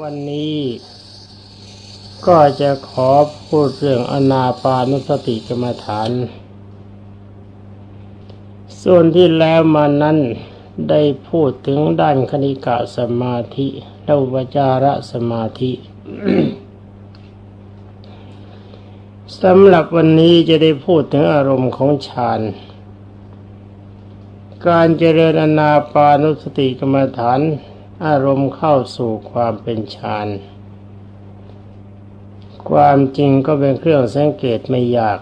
วันนี้ก็จะขอพูดเรื่องอนาปานุสติกรรมฐาน ส่วนที่แล้วมานั้นได้พูดถึงด้านคณิกะสมาธิและอุปจารสมาธิสำหรับวันนี้จะได้พูดถึงอารมณ์ของฌานการเจริญอนาปานุสติกรรมฐาน อารมณ์เข้าสู่ความเป็นฌานความจริงก็เป็นเครื่องสังเกตไม่ยาก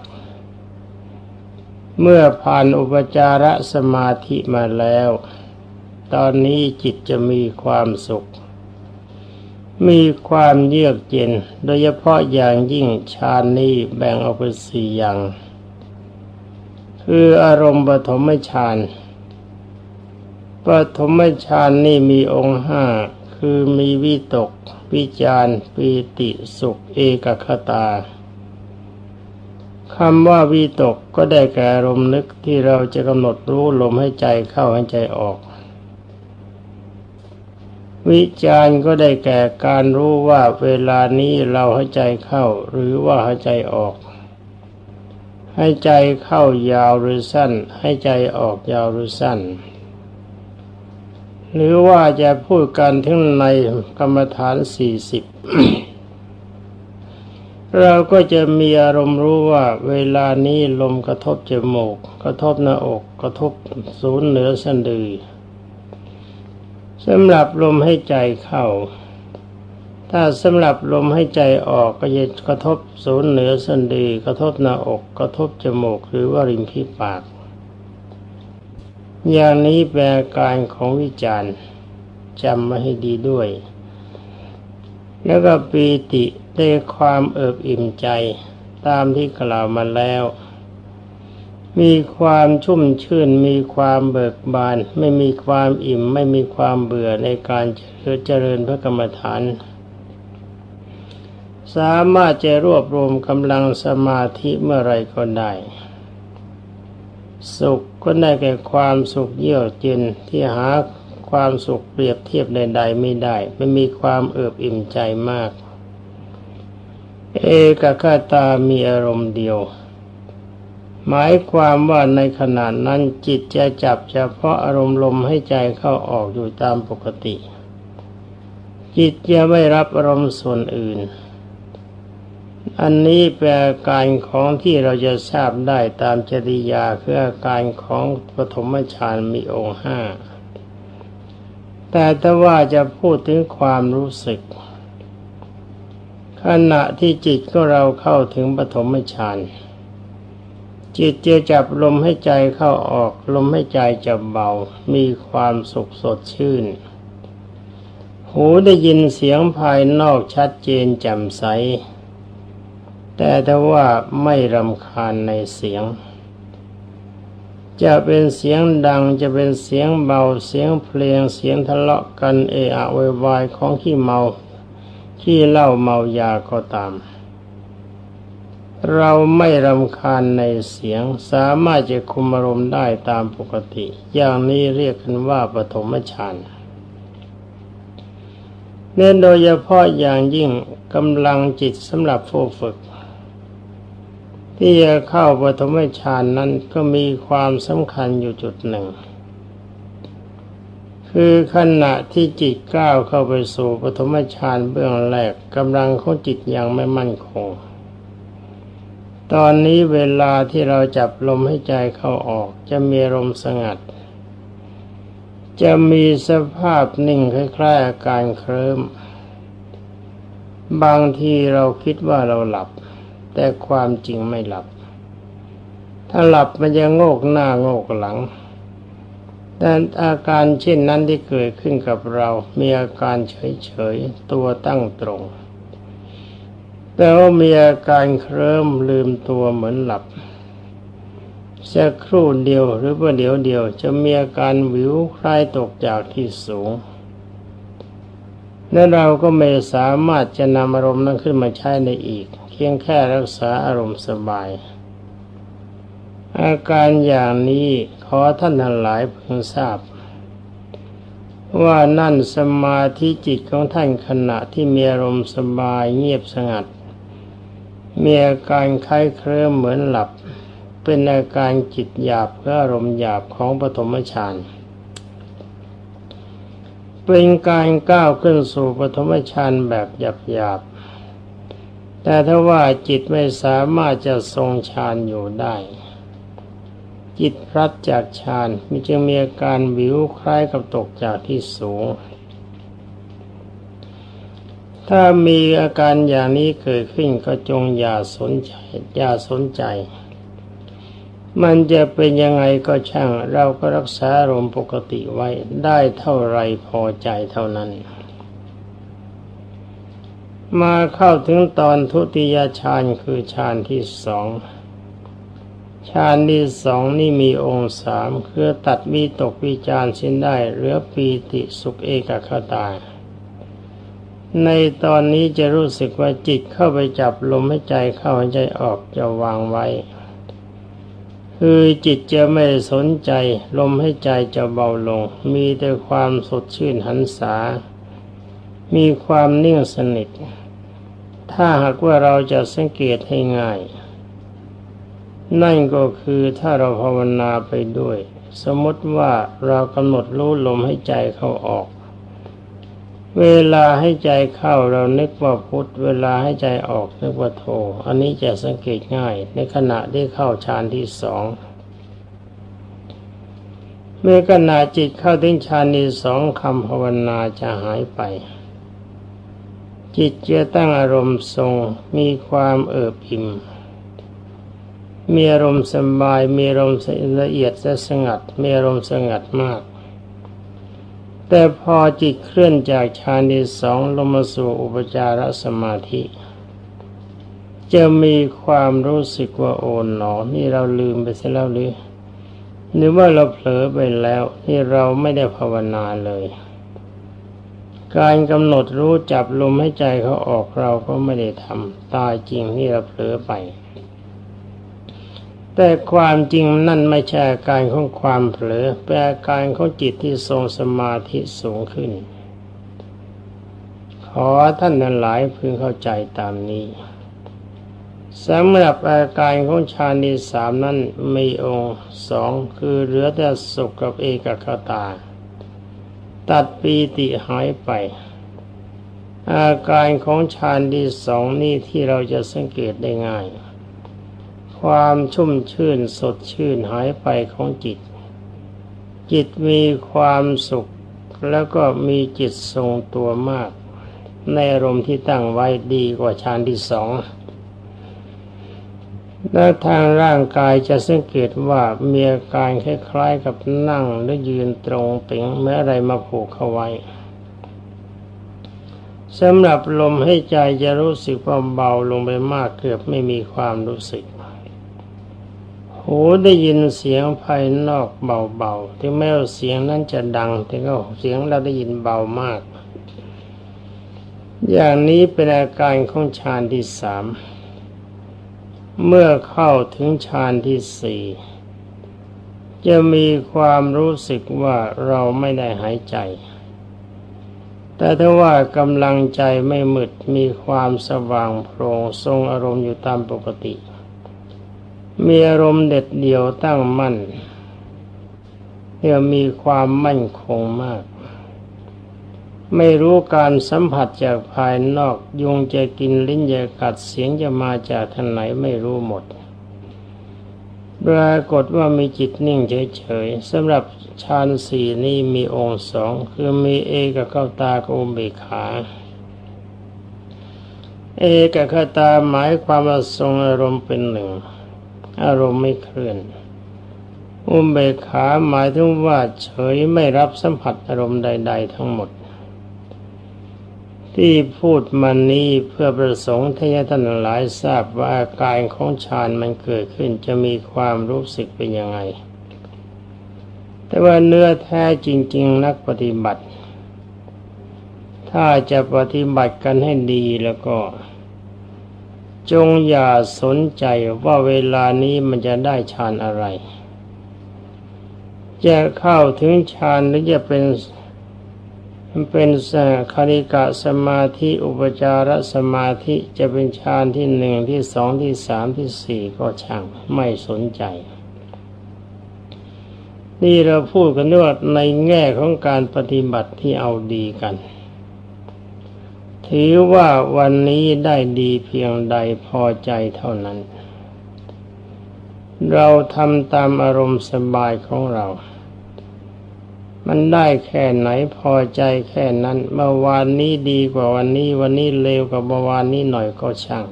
เมื่อผ่านอุปจารสมาธิมาแล้ว ตอนนี้จิตจะมีความสุข มีความเยือกเย็น โดยเฉพาะอย่างยิ่งฌานนี้แบ่งออกเป็นสี่อย่าง คืออารมณ์ปฐมฌาน ปฐมฌานนี่มีองค์ห้าคือมีวิตกวิจารปีติสุขเอกคตาคำว่าวิตกก็ได้แก่อารมนึกที่เราจะกำหนดรู้ลมให้ใจเข้าให้ใจออก วิจารก็ได้แก่การรู้ว่าเวลานี้เราให้ใจเข้า หรือว่าให้ใจออก ให้ใจเข้ายาวหรือสั้น ให้ใจออกยาวหรือสั้น หรือว่าจะพูดกันถึงในกรรมฐานสี่สิบเราก็จะมีอารมณ์รู้ว่าเวลานี้ลมกระทบจมูก กระทบหน้าอกกระทบศูนย์เหนือสะดือสำหรับลมให้ใจเข้า ถ้าสำหรับลมให้ใจออกก็จะกระทบศูนย์เหนือสะดือกระทบหน้าอก กระทบจมูกหรือว่าริมฝีปาก อย่างนี้แปลอาการของวิจารณ์จำมาให้ดีด้วย แล้วก็ปีติได้ความเอิบอิ่มใจตามที่กล่าวมาแล้ว มีความชุ่มชื่น มีความเบิกบาน ไม่มีความอิ่ม ไม่มีความเบื่อในการเจริญพระกรรมฐาน สามารถจะรวบรวมกำลังสมาธิเมื่อไรก็ได้ สุขก็ได้แก่ความสุขเยือกเย็นที่หาความสุขเปรียบเทียบใดๆไม่ได้ไม่มีความเอิบอิ่มใจมาก เอกคตามีอารมณ์เดียว หมายความว่าในขณะนั้นจิตจะจับเฉพาะอารมณ์ลมให้ใจเข้าออกอยู่ตามปกติ จิตจะไม่รับอารมณ์ส่วนอื่น อันนี้แปลอาการของที่เราจะทราบได้ตามจริยาคืออาการของปฐมฌานมีองค์ห้าแต่ถ้าว่าจะพูดถึงความรู้สึก ขณะที่จิตก็เราเข้าถึงปฐมฌานจิตจะจับลมให้ใจเข้าออกลมให้ใจจะเบา มีความสุขสดชื่น หูได้ยินเสียงภายนอกชัดเจนแจ่มใส แต่ถ้าว่าไม่รำคาญในเสียง จะเป็นเสียงดังจะเป็นเสียงเบาเสียงเพลงเสียงทะเลาะกันเอะอะวายของขี้เมาขี้เหล้าเมายาก็ตาม เราไม่รำคาญในเสียงสามารถจะคุมอารมณ์ได้ตามปกติ อย่างนี้เรียกกันว่าปฐมฌานเน้นโดยเฉพาะอย่างยิ่งกำลังจิตสำหรับผู้ฝึก ที่จะเข้าปฐมฌานนั้นก็มีความสำคัญอยู่จุดหนึ่ง คือขณะที่จิตก้าวเข้าไปสู่ปฐมฌานเบื้องแรกกำลังของจิตยังไม่มั่นคง ตอนนี้เวลาที่เราจับลมให้ใจเข้าออกจะมีลมสงัด จะมีสภาพนิ่งคล้ายๆอาการเคลิ้มบางทีเราคิดว่าเราหลับ แต่ความจริงไม่หลับ ถ้าหลับมันจะโงกหน้าโงกหลัง แต่อาการเช่นนั้นที่เกิดขึ้นกับเรา มีอาการเฉยๆ ตัวตั้งตรง แต่ว่ามีอาการเคลิ้มลืมตัวเหมือนหลับสักครู่เดียวหรือว่าเดี๋ยวเดียว จะมีอาการวิวคล้ายตกจากที่สูง และเราก็ไม่สามารถจะนำอารมณ์นั้นขึ้นมาใช้ในอีก พียงแค่รักษาอารมณ์สบาย อาการอย่างนี้ขอท่านทั้งหลายพึงทราบ ว่านั่นสมาธิจิตของท่านขณะที่มีอารมณ์สบายเงียบสงัด มีอาการคล้ายเคลิ้มเหมือนหลับ เป็นอาการจิตหยาบเพื่ออารมณ์หยาบของปฐมฌานเป็นการก้าวขึ้นสู่ปฐมฌานแบบหยาบ แต่ถ้าว่าจิตไม่สามารถจะทรงฌานอยู่ได้ จิตพลัดจากฌานมีจึงมีอาการวิวคล้ายกับตกจากที่สูง ถ้ามีอาการอย่างนี้เกิดขึ้นก็จงอย่าสนใจอย่าสนใจ มันจะเป็นยังไงก็ช่าง เราก็รักษาอารมณ์ปกติไว้ได้เท่าไรพอใจเท่านั้น มาเข้าถึงตอนทุติยฌานคือฌานที่สองฌานที่สองนี่มีองค์สามคือตัดมีตกวิจารสิ้นได้เหลือปีติสุขเอกคตา ในตอนนี้จะรู้สึกว่าจิตเข้าไปจับลมให้ใจเข้าให้ใจออกจะวางไว้ คือจิตจะไม่สนใจ ลมให้ใจจะเบาลง มีแต่ความสดชื่นหันษา มีความนิ่งสนิท ถ้าหากว่าเราจะสังเกตให้ง่าย นั่นก็คือถ้าเราภาวนาไปด้วย สมมติว่าเรากำหนดรู้ลมให้ใจเข้าออก เวลาให้ใจเข้าเรานึกว่าพุทธเวลาให้ใจออกนึกว่าโท อันนี้จะสังเกตง่าย ในขณะที่เข้าฌานที่สองเมื่อขณะจิตเข้าถึงฌานที่สองคำภาวนาจะหายไป จิตจะตั้งอารมณ์ทรงมีความเอิบอิ่มมีอารมณ์สบายมีอารมณ์ละเอียดและสงัดมีอารมณ์สงัดมาก แต่พอจิตเคลื่อนจากฌานที่สองลงมาสู่อุปจารสมาธิ จะมีความรู้สึกว่าโอนหนอ นี่เราลืมไปเสียแล้วหรือหรือว่าเราเผลอไปแล้ว นี่เราไม่ได้ภาวนาเลย การกำหนดรู้จับลมให้ใจเขาออกเราก็ไม่ได้ทำตายจริงนี่เราเผลอไป แต่ความจริงนั่นไม่ใช่อาการของความเผลอเป็นอาการของจิตที่ทรงสมาธิสูงขึ้น ขอท่านนั้นหลายพึงเข้าใจตามนี้สำหรับอาการของฌานที่สามนั้นมีองค์สองคือเหลือแต่สุขกับเอกคตา ตัดปีติหายไป อาการของฌานที่สองนี่ที่เราจะสังเกตได้ง่าย ความชุ่มชื่นสดชื่นหายไปของจิต จิตมีความสุขแล้วก็มีจิตทรงตัวมาก ในอารมณ์ที่ตั้งไว้ดีกว่าฌานที่สอง และทางร่างกายจะสังเกตว่ามีอาการคล้ายๆกับนั่งหรือยืนตรงเป่งเมื่อะไรมาผูกเข้าไว้สำหรับลมให้ใจจะรู้สึกคว่าเบาลงไปมากเกือบไม่มีความรู้สึก หูได้ยินเสียงภายนอกเบาๆถึงแม้ว่าเสียงนั้นจะดังแต่ก็เสียงเราได้ยินเบามาก อย่างนี้เป็นอาการของฌานที่สาม เมื่อเข้าถึงฌานที่สี่จะมีความรู้สึกว่าเราไม่ได้หายใจ แต่ถ้าว่ากำลังใจไม่มืดมีความสว่างโปร่งทรงอารมณ์อยู่ตามปกติ มีอารมณ์เด็ดเดี่ยวตั้งมั่นเพื่อมีความมั่นคงมาก ไม่รู้การสัมผัสจากภายนอก ยุงจะกินลิ้นจะกัดเสียงจะมาจากทางไหนไม่รู้หมดปรากฏว่ามีจิตนิ่งเฉยๆสำหรับฌานสี่นี้มีองค์สองคือมีเอกเข้าตากับอุเบกขา เอกเข้าตาหมายความว่าทรงอารมณ์เป็นหนึ่ง อารมณ์ไม่เคลื่อน อุเบกขาหมายถึงว่าเฉยไม่รับสัมผัสอารมณ์ใด ๆ ทั้งหมด ที่พูดมานี้เพื่อประสงค์ที่ท่านหลายทราบว่าอาการของฌานมันเกิดขึ้นจะมีความรู้สึกเป็นยังไง แต่ว่าเนื้อแท้จริง ๆ นักปฏิบัติ ถ้าจะปฏิบัติกันให้ดีแล้วก็ จงอย่าสนใจว่าเวลานี้มันจะได้ฌานอะไร จะเข้าถึงฌานหรือจะเป็น เป็นสคาริกะสมาธิอุปจารสมาธิจะเป็นฌานที่หนึ่งที่สองที่สามที่สี่ก็ช่างไม่สนใจ นี่เราพูดกันด้วยในแง่ของการปฏิบัติที่เอาดีกัน ถือว่าวันนี้ได้ดีเพียงใดพอใจเท่านั้น เราทำตามอารมณ์สบายของเรา มันได้แค่ไหนพอใจแค่นั้นเมื่อวานนี้ดีกว่าวันนี้ วันนี้เลวกว่าเมื่อวานนี้หน่อยก็ช่าง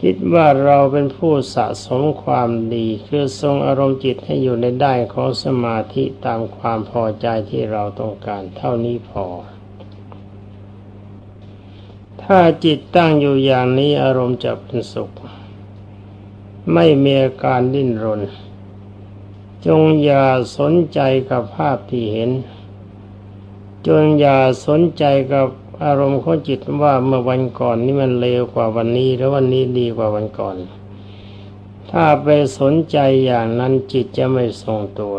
คิดว่าเราเป็นผู้สะสมความดีคือทรงอารมณ์จิตให้อยู่ในได้ของสมาธิตามความพอใจที่เราต้องการเท่านี้พอ ถ้าจิตตั้งอยู่อย่างนี้อารมณ์จะเป็นสุข ไม่มีอาการดิ้นรน จงอย่าสนใจกับภาพที่เห็น จงอย่าสนใจกับอารมณ์ของจิตว่าเมื่อวันก่อนนี่มันเลวกว่าวันนี้ แล้ววันนี้ดีกว่าวันก่อน ถ้าไปสนใจอย่างนั้นจิตจะไม่ทรงตัว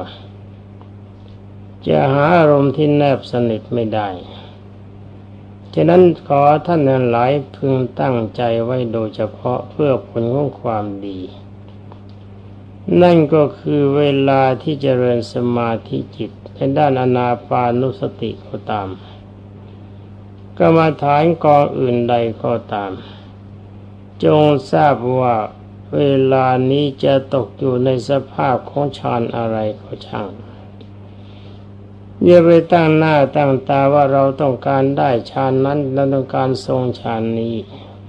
จะหาอารมณ์ที่แนบสนิทไม่ได้ ฉะนั้นขอท่านนั้นหลายพึงตั้งใจไว้โดยเฉพาะเพื่อผลของความดี นั่นก็คือเวลาที่เจริญสมาธิจิตในด้านอนาปานุสติก็ตามกรรมาฐานกองอื่นใดก็ตาม จงทราบว่าเวลานี้จะตกอยู่ในสภาพของฌานอะไรก็ช่างอย่าไปตั้งหน้าตั้งตาว่าเราต้องการได้ฌานนั้นเราต้องการทรงฌานนี้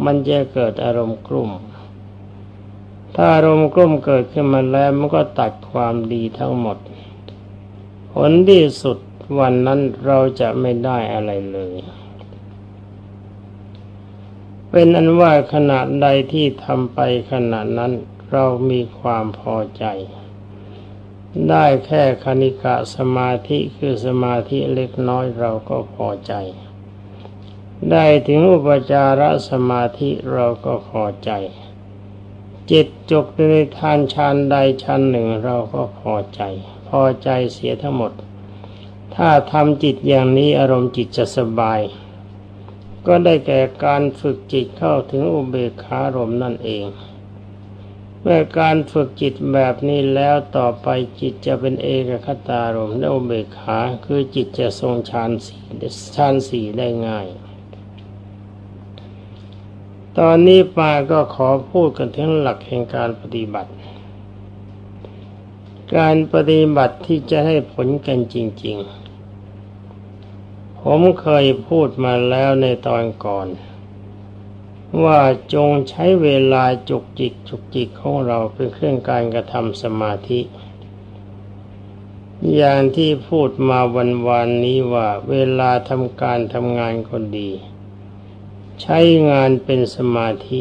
มันจะเกิดอารมณ์กลุ่ม ถ้าอารมณ์กลุ้มเกิดขึ้นมาแล้วมันก็ตัดความดีทั้งหมด ผลที่สุดวันนั้นเราจะไม่ได้อะไรเลย เป็นอันว่าขณะใดที่ทำไปขณะนั้นเรามีความพอใจ ได้แค่คณิกะสมาธิคือสมาธิเล็กน้อยเราก็พอใจ ได้ถึงอุปจารสมาธิเราก็พอใจ จิตจบในทานชานใดชานหนึ่งเราก็พอใจ พอใจเสียทั้งหมด ถ้าทำจิตอย่างนี้อารมณ์จิตจะสบาย ก็ได้แก่การฝึกจิตเข้าถึงอุเบกขารมนั่นเองเมื่อการฝึกจิตแบบนี้แล้วต่อไปจิตจะเป็นเอกคตารมและอุเบกขาคือจิตจะทรงฌานสี่ฌานสี่ได้ง่าย ตอนนี้ปาก็ขอพูดกันถึงหลักแห่งการปฏิบัติ การปฏิบัติที่จะให้ผลกันจริง ๆ ผมเคยพูดมาแล้วในตอนก่อน ว่าจงใช้เวลาจุกจิกจุกจิกของเราเป็นเครื่องการกระทำสมาธิ อย่างที่พูดมาวันวานนี้ว่าเวลาทำการทำงานคนดี ใช้งานเป็นสมาธิ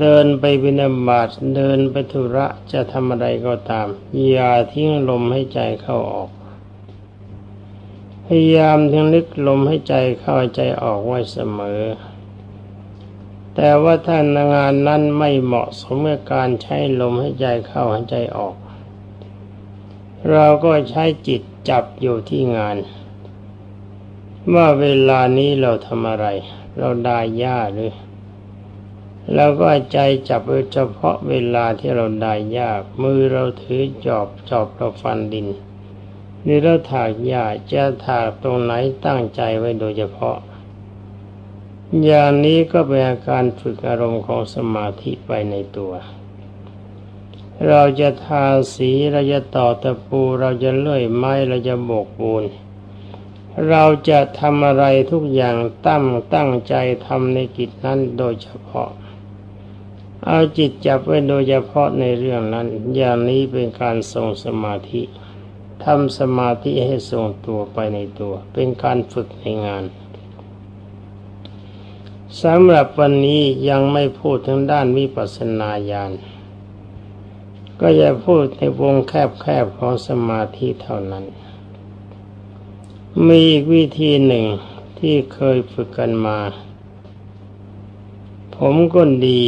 เดินไปบินาบาตเดินไปธุระจะทำอะไรก็ตาม อย่าทิ้งลมให้ใจเข้าออก พยายามทิ้งลึกลมให้ใจเข้าใจออกไว้เสมอ แต่ว่าถ้างานนั้นไม่เหมาะสมกับการใช้ลมให้ใจเข้าให้ใจออก เราก็ใช้จิตจับอยู่ที่งาน ว่าเวลานี้เราทำอะไร เราได้ย่าหรือเราก็ใจจับเฉพาะเวลาที่เราได้ยามือเราถือจอบจอบเราฟันดินนี่เราถากหญ้าจะถากตรงไหนตั้งใจไว้โดยเฉพาะ อย่างนี้ก็เป็นอาการฝึกอารมณ์ของสมาธิไปในตัว เราจะทาสีเราจะต่อตะปูเราจะเลื่อยไม้เราจะโบกปูน เราจะทำอะไรทุกอย่างตั้งตั้งใจทำในกิจนั้นโดยเฉพาะ เอาจิตจับไว้โดยเฉพาะในเรื่องนั้น อย่างนี้เป็นการทรงสมาธิทำสมาธิให้ทรงตัวไปในตัว เป็นการฝึกในงานสำหรับวันนี้ยังไม่พูดถึงด้านวิปัสสนาญาณก็จะพูดในวงแคบๆของสมาธิเท่านั้น มีอีกวิธีหนึ่งที่เคยฝึกกันมา ผมก็ดี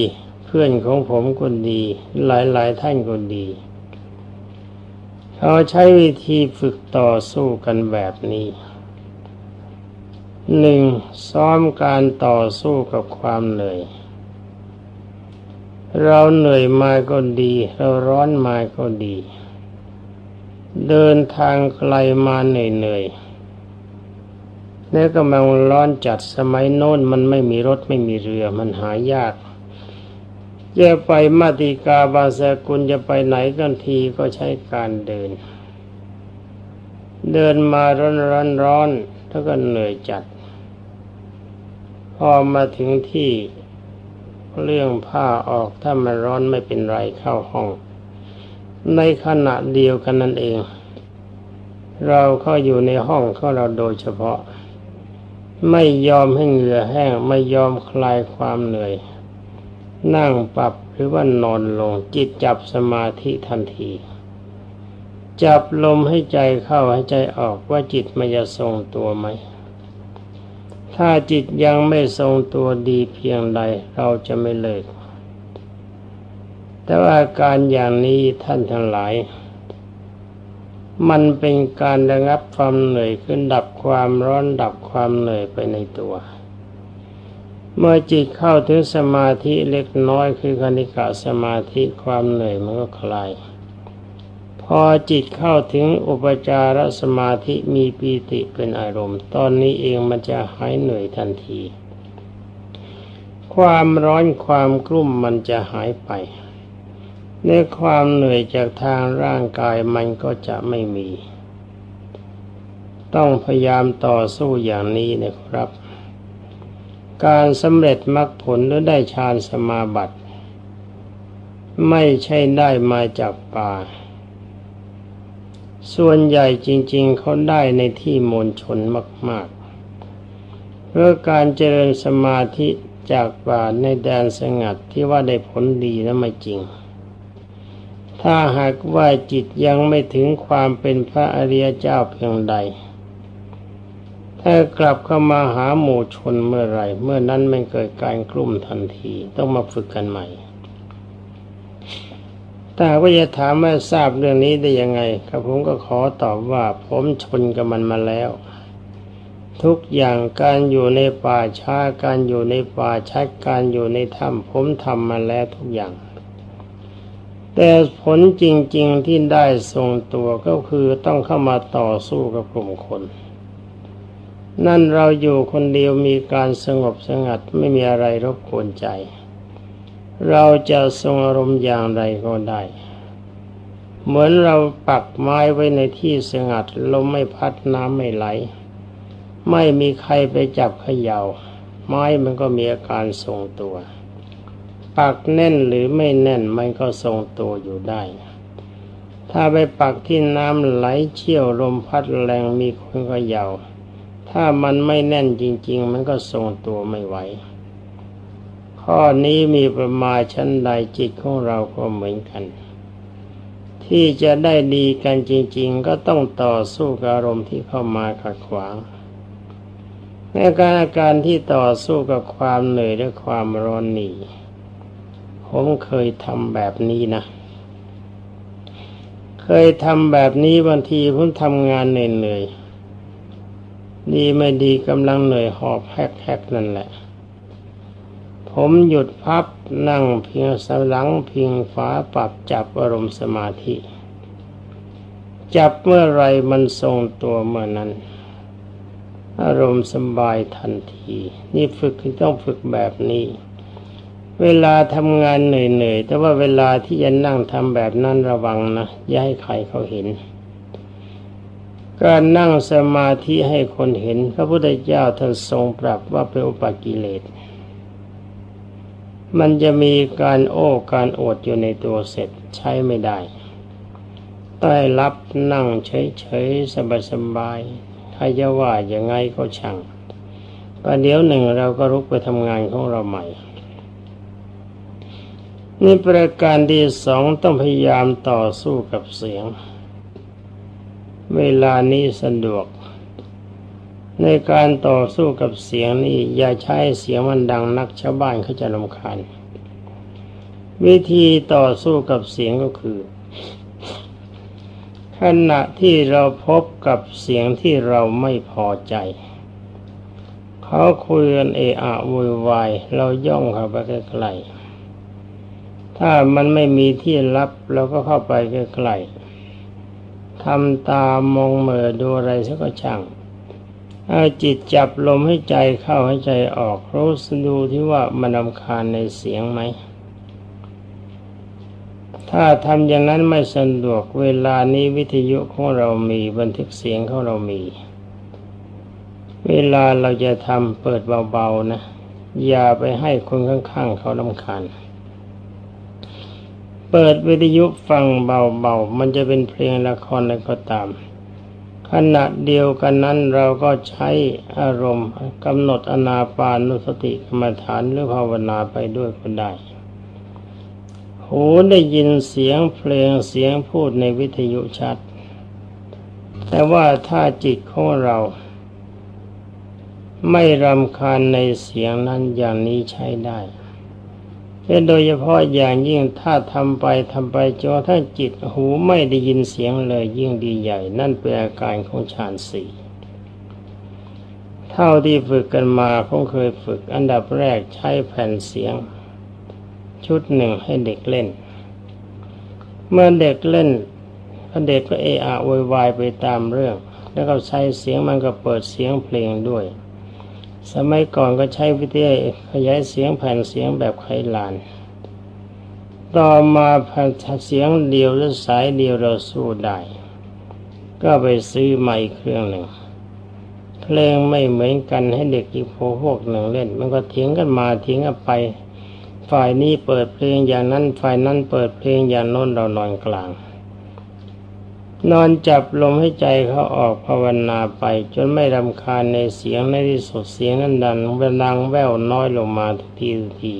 เพื่อนของผมก็ดี หลายๆท่านก็ดี เขาใช้วิธีฝึกต่อสู้กันแบบนี้หนึ่งซ้อมการต่อสู้กับความเหนื่อย เราเหนื่อยมาก็ดี เราร้อนมาก็ดี เดินทางไกลมาเหนื่อยๆ แล้วก็มันร้อนจัดสมัยโน้นมันไม่มีรถไม่มีเรือมันหายากจะไปมาติกาบาสกุลจะไปไหนกันทีก็ใช้การเดิน เดินมาร้อนร้อนร้อนแล้วก็เหนื่อยจัด พอมาถึงที่เรื่องผ้าออกถ้ามันร้อนไม่เป็นไรเข้าห้อง ในขณะเดียวกันนั่นเอง เราเข้าอยู่ในห้องของเราโดยเฉพาะ ไม่ยอมให้เหงื่อแห้ง ไม่ยอมคลายความเหนื่อย นั่งปรับหรือว่านอนลงจิตจับสมาธิทันที จับลมให้ใจเข้าให้ใจออกว่าจิตมันจะทรงตัวไหม ถ้าจิตยังไม่ทรงตัวดีเพียงใดเราจะไม่เลิก แต่ว่าอาการอย่างนี้ท่านทั้งหลาย มันเป็นการระงับความเหนื่อยขึ้นดับความร้อนดับความเหนื่อยไปในตัว เมื่อจิตเข้าถึงสมาธิเล็กน้อยคือคณิกะสมาธิความเหนื่อยมันก็คลายพอจิตเข้าถึงอุปจารสมาธิมีปีติเป็นอารมณ์ ตอนนี้เองมันจะหายเหนื่อยทันที ความร้อนความกลุ่มมันจะหายไป ในความเหนื่อยจากทางร่างกายมันก็จะไม่มี ต้องพยายามต่อสู้อย่างนี้นะครับ การสำเร็จมรรคผลหรือได้ฌานสมาบัติ ไม่ใช่ได้มาจากป่า ส่วนใหญ่จริง ๆเขาได้ในที่มณฑลมาก ๆ เพราะการเจริญสมาธิจากป่าในแดนสงัดที่ว่าได้ผลดีนั้นไม่จริง ถ้าหากว่าจิตยังไม่ถึงความเป็นพระอริยเจ้าเพียงใด ถ้ากลับเข้ามาหาหมู่ชนเมื่อไรเมื่อนั้นมันเกิดการกลุ่มทันทีต้องมาฝึกกันใหม่แต่ว่าจะถามว่าทราบเรื่องนี้ได้ยังไงครับผมก็ขอตอบว่าผมชนกับมันมาแล้ว ทุกอย่างการอยู่ในป่าช้าการอยู่ในป่าชัดการอยู่ในถ้ำผมทำมาแล้วทุกอย่าง แต่ผลจริง ๆที่ได้ทรงตัวก็คือต้องเข้ามาต่อสู้กับกลุ่มคน นั่นเราอยู่คนเดียวมีการสงบสงัดไม่มีอะไรรบกวนใจ เราจะทรงอารมณ์อย่างไรก็ได้ เหมือนเราปักไม้ไว้ในที่สงัดลมไม่พัดน้ำไม่ไหล ไม่มีใครไปจับเขยา่า ไม้มันก็มีอาการทรงตัว ปักแน่นหรือไม่แน่นมันก็ทรงตัวอยู่ได้ ถ้าไปปักที่น้ำไหลเชี่ยวลมพัดแรงมีคนเขยา่าถ้ามันไม่แน่นจริง ๆ มันก็ทรงตัวไม่ไหว ข้อนี้มีประมาณชั้นใดจิตของเราก็เหมือนกัน ที่จะได้ดีกันจริง ๆ ก็ต้องต่อสู้กับอารมณ์ที่เข้ามาขัดขวางในการอาการที่ต่อสู้กับความเหนื่อยและความร้อนหนี่ ผมเคยทำแบบนี้นะ เคยทำแบบนี้บางทีผมทำงานเหนื่อยๆดีไม่ดีกำลังเหนื่อยหอบแฮกๆนั่นแหละ ผมหยุดพับนั่งเพียงสลังเพียงฝาปรับจับอารมณ์สมาธิ จับเมื่อไรมันทรงตัวเมื่อนั้น อารมณ์สบายทันที นี่ฝึกต้องฝึกแบบนี้ เวลาทำงานเหนื่อยๆ แต่ว่าเวลาที่จะนั่งทำแบบนั้นระวังนะ อย่าให้ใครเขาเห็น การนั่งสมาธิให้คนเห็น พระพุทธเจ้าท่านทรงปรับว่าเป็นอุปกิเลส มันจะมีการโอ้การโอดอยู่ในตัวเสร็จใช้ไม่ได้ใต้รับนั่งเฉยๆ สบายๆใครจะว่ายังไงก็ช่างประเดี๋ยวหนึ่งเราก็รุกไปทำงานของเราใหม่ นี่ประการที่สองต้องพยายามต่อสู้กับเสียง เวลานี้สะดวก ในการต่อสู้กับเสียงนี่อย่าใช้เสียงมันดังนักชาวบ้านเขาจะรำคาญวิธีต่อสู้กับเสียงก็คือขณะที่เราพบกับเสียงที่เราไม่พอใจ เขาคุยกันเอะอะโวยวายเราย่องเข้าไปใกล้ๆ ถ้ามันไม่มีที่รับเราก็เข้าไปใกล้ๆทำตามองเหม่อดูอะไรสักช่างเอาจิตจับลมให้ใจเข้าให้ใจออกรู้สดูที่ว่ามันรำคาญในเสียงไหม ถ้าทำอย่างนั้นไม่สะดวกเวลานี้วิทยุของเรามีบันทึกเสียงของเรามี เวลาเราจะทำเปิดเบาๆนะ อย่าไปให้คนข้างๆเขาลำคาญ เปิดวิทยุฟังเบาๆ มันจะเป็นเพลงละครอะไรก็ตาม ขณะเดียวกันนั้นเราก็ใช้อารมณ์กำหนดอนาปานุสติกรรมฐานหรือภาวนาไปด้วยก็ได้ หูได้ยินเสียงเพลงเสียงพูดในวิทยุชัด แต่ว่าถ้าจิตของเรา ไม่รำคาญในเสียงนั้นอย่างนี้ใช้ได้ โดยเฉพาะอย่างยิ่งถ้าทำไปทำไปจนถ้าจิตหูไม่ได้ยินเสียงเลยยิ่งดีใหญ่ นั่นเป็นอาการของฌานสี่เท่าที่ฝึกกันมาคงเคยฝึกอันดับแรกใช้แผ่นเสียง ชุดหนึ่งให้เด็กเล่น เมื่อเด็กเล่นเด็กก็เอะอะโวยวายไปตามเรื่อง แล้วก็ใช้เสียงมันก็เปิดเสียงเพลงด้วย สมัยก่อนก็ใช้วิทยุขยายเสียงแผ่นเสียงแบบไขลาน ต่อมาแผ่นเสียงเดียวหรือสายเดียวเราสู้ได้ ก็ไปซื้อใหม่เครื่องหนึ่งเพลงไม่เหมือนกันให้เด็กอีกพวกหนึ่งเล่น มันก็เถียงกันมาเถียงกันไป ฝ่ายนี้เปิดเพลงอย่างนั้นฝ่ายนั้นเปิดเพลงอย่างโน้นเรานอนกลาง นอนจับลมให้ใจเขาออกภาวนาไป จนไม่รำคาญในเสียงในที่สุดเสียงนั้นดันเวลังแววน้อยลงมาทุกทีทุกที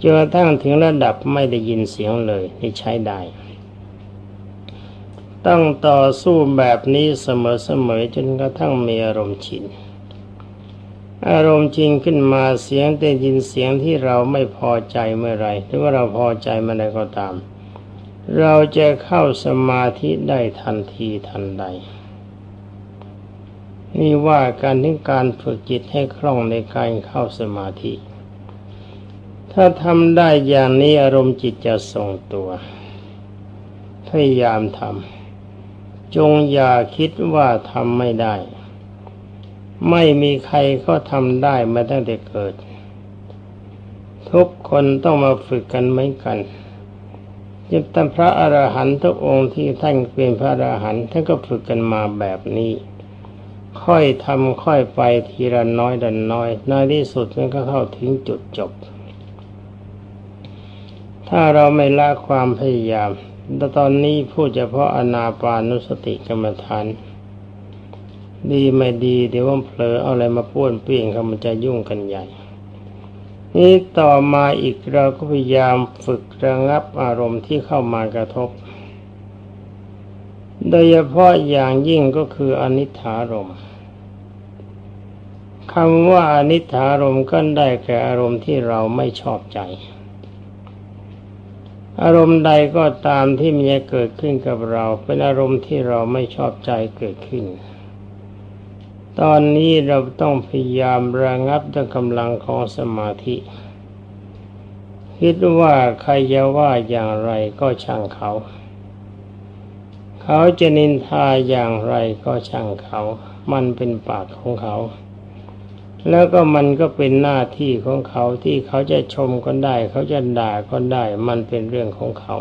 จนกระทั่งถึงระดับไม่ได้ยินเสียงเลยนี่ใช้ได้ต้องต่อสู้แบบนี้เสมอๆจนกระทั่งมีอารมณ์ชิน อารมณ์จริงขึ้นมาเสียงได้ยินเสียงที่เราไม่พอใจเมื่อไรหรือว่าเราพอใจเมื่อไรก็ตาม เราจะเข้าสมาธิได้ทันทีทันใด นี่ว่าการถึงการฝึกจิตให้คล่องในการเข้าสมาธิ ถ้าทำได้อย่างนี้อารมณ์จิตจะทรงตัวพยายามทำจงอย่าคิดว่าทำไม่ได้ ไม่มีใครก็ทำได้มาตั้งแต่เกิด ทุกคนต้องมาฝึกกันเหมือนกัน ยึดตั้งพระอรหันต์ทุกองค์ที่ท่านเป็นพระอรหันต์ท่านก็ฝึกกันมาแบบนี้ ค่อยทำค่อยไปทีละน้อยดันน้อยในที่สุดมันก็เข้าถึงจุดจบ ถ้าเราไม่ละความพยายามแต่ตอนนี้พูดเฉพาะอนาปานุสติกรรมฐาน ดีไม่ดีเดี๋ยวว่าเผลอเอาอะไรมาป้วนเปี้ยงเขามันจะยุ่งกันใหญ่ นี่ต่อมาอีกเราก็พยายามฝึกระงับอารมณ์ที่เข้ามากระทบ โดยเฉพาะอย่างยิ่งก็คืออนิถารมณ์คำว่าอนิถารมณ์ก็ได้แก่อารมณ์ที่เราไม่ชอบใจ อารมณ์ใดก็ตามที่มีเกิดขึ้นกับเรา เป็นอารมณ์ที่เราไม่ชอบใจเกิดขึ้น ตอนนี้เราต้องพยายามระงับด้วยกำลังของสมาธิ คิดว่าใครจะว่าอย่างไรก็ช่างเขา เขาจะนินทาอย่างไรก็ช่างเขา มันเป็นปากของเขา แล้วก็มันก็เป็นหน้าที่ของเขาที่เขาจะชมก็ได้ เขาจะด่าก็ได้ มันเป็นเรื่องของเขา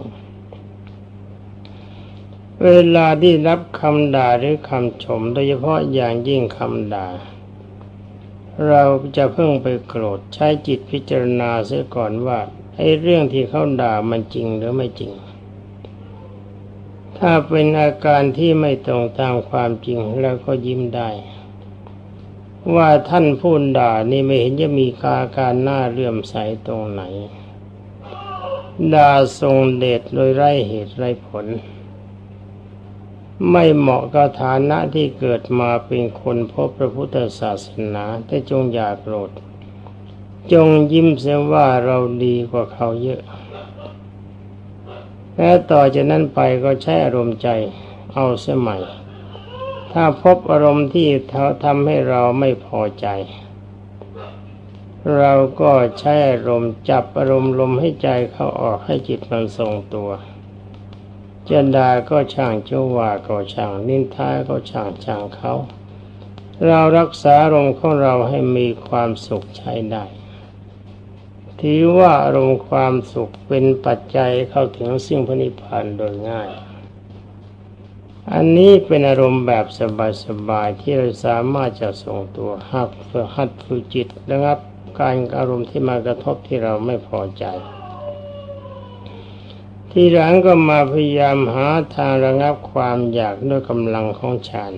เวลาที่รับคำด่าหรือคำชม โดยเฉพาะอย่างยิ่งคำด่า เราจะเพิ่งไปโกรธใช้จิตพิจารณาเสียก่อนว่าไอ้เรื่องที่เขาด่ามันจริงหรือไม่จริง ถ้าเป็นอาการที่ไม่ตรงตามความจริงเราก็ยิ้มได้ ว่าท่านพูดด่านี่ไม่เห็นจะมีกาการหน้าเลื่อมใสตรงไหน ด่าทรงเดชโดยไร้เหตุไร้ผล ไม่เหมาะกับฐานะที่เกิดมาเป็นคนพบพระพุทธศาสนาแต่จงอย่าโกรธ จงยิ้มเสียว่าเราดีกว่าเขาเยอะ และต่อจากนั้นไปก็ใช้อารมณ์ใจเอาเสียใหม่ ถ้าพบอารมณ์ที่ทำให้เราไม่พอใจ เราก็ใช้อารมณ์จับอารมณ์ลมให้ใจเข้าออกให้จิตมันทรงตัว จะด่าก็ช่างจะว่าก็ช่างนินทาก็ช่างช่างเขาเรารักษาอารมณ์ของเราให้มีความสุขใช้ได้ถือว่าอารมณ์ความสุขเป็นปัจจัยเข้าถึงสิ่งพระนิพพานโดยง่าย อันนี้เป็นอารมณ์แบบสบายๆที่เราสามารถจะทรงตัวหักฝึกหัดฝึกจิตนะครับ การอารมณ์ที่มากระทบที่เราไม่พอใจ ทีหลังก็มาพยายามหาทางระงับความอยากด้วยกำลังของฌาน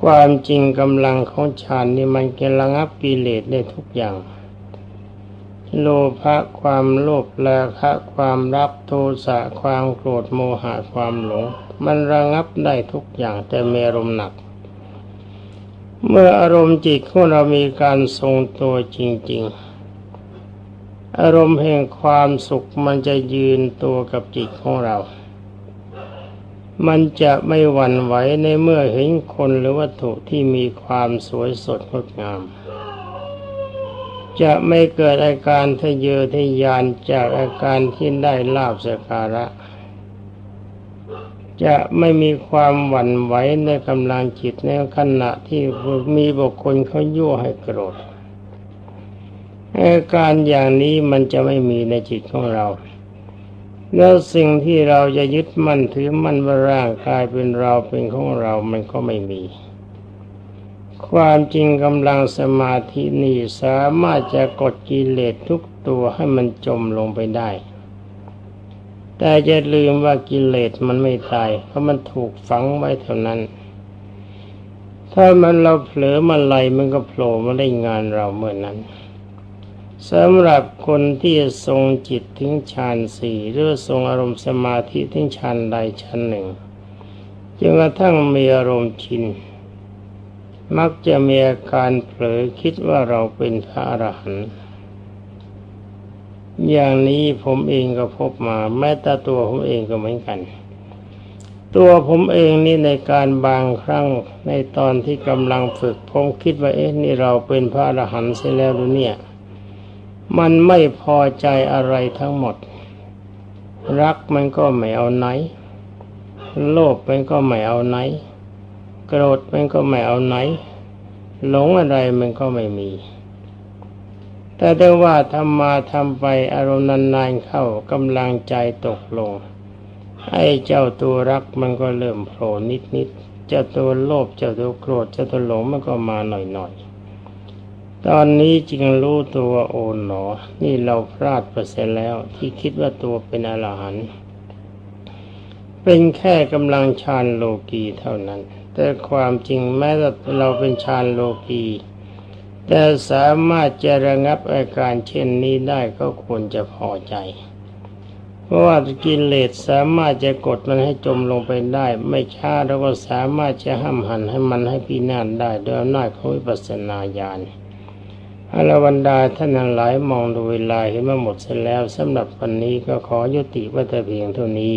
ความจริงกำลังของฌานนี่มันจะระงับกิเลสได้ทุกอย่าง โลภะความโลภราคะความรักโทสะความโกรธโมหะความหลง มันระงับได้ทุกอย่างแต่มีอารมณ์หนัก เมื่ออารมณ์จิตของเรามีการทรงตัวจริง ๆ อารมณ์แห่งความสุขมันจะยืนตัวกับจิตของเรา มันจะไม่หวั่นไหวในเมื่อเห็นคนหรือวัตถุที่มีความสวยสดงดงาม จะไม่เกิดอาการทะเยอทะยานจากอาการที่ได้ลาบสการะ จะไม่มีความหวั่นไหวในกำลังจิตในขณะที่มีบุคคลเขายั่วให้โกรธ อาการอย่างนี้มันจะไม่มีในจิตของเรา แล้วสิ่งที่เราจะยึดมั่นถือมั่นว่าร่างกายเป็นเราเป็นของเรามันก็ไม่มี ความจริงกำลังสมาธินี่สามารถจะกดกิเลสทุกตัวให้มันจมลงไปได้ แต่จะลืมว่ากิเลสมันไม่ตาย เพราะมันถูกฝังไว้เท่านั้น ถ้ามันเราเผลอมาไหลมันก็โผล่มาได้งานเราเมื่อนนั้น สำหรับคนที่ทรงจิตถึงฌานสี่หรือทรงอารมณ์สมาธิถึงฌานใดฌานหนึ่งจนกระทั่งมีอารมณ์ชิน มักจะมีอาการเผลอคิดว่าเราเป็นพระอรหันต์อย่างนี้ผมเองก็พบมา แม้แต่ตัวผมเองก็เหมือนกัน ตัวผมเองนี่ในการบางครั้งในตอนที่กำลังฝึกผมคิดว่าเอ๊ะนี่เราเป็นพระอรหันต์เสียแล้วหรือเนี่ย มันไม่พอใจอะไรทั้งหมด รักมันก็ไม่เอาไหน โลภมันก็ไม่เอาไหน โกรธมันก็ไม่เอาไหน หลงอะไรมันก็ไม่มี แต่ได้ว่าทำมาทำไปอารมณ์นานๆเข้ากำลังใจตกลง ไอ้เจ้าตัวรักมันก็เริ่มโผล่นิดๆเจ้าตัวโลภเจ้าตัวโกรธเจ้าตัวหลงมันก็มาหน่อยๆ ตอนนี้จึงรู้ตัวโอนหนอ นี่เราพลาดไปเสียแล้ว ที่คิดว่าตัวเป็นอรหันต์เป็นแค่กำลังฌานโลกีเท่านั้น แต่ความจริงแม้แต่เราเป็นฌานโลกีแต่สามารถจะระงับอาการเช่นนี้ได้ก็ควรจะพอใจ เพราะว่ากิเลสสามารถจะกดมันให้จมลงไปได้ ไม่ช้าเราก็สามารถจะห้ามหันให้มันให้พินาศได้โดยอำนาจของวิปัสสนาญาณ อรวันดาท่านทั้งหลายมองดูเวลาเห็นว่าหมดเสร็จแล้วสำหรับวันนี้ก็ขอยุติว้แต่เพียงเท่านี้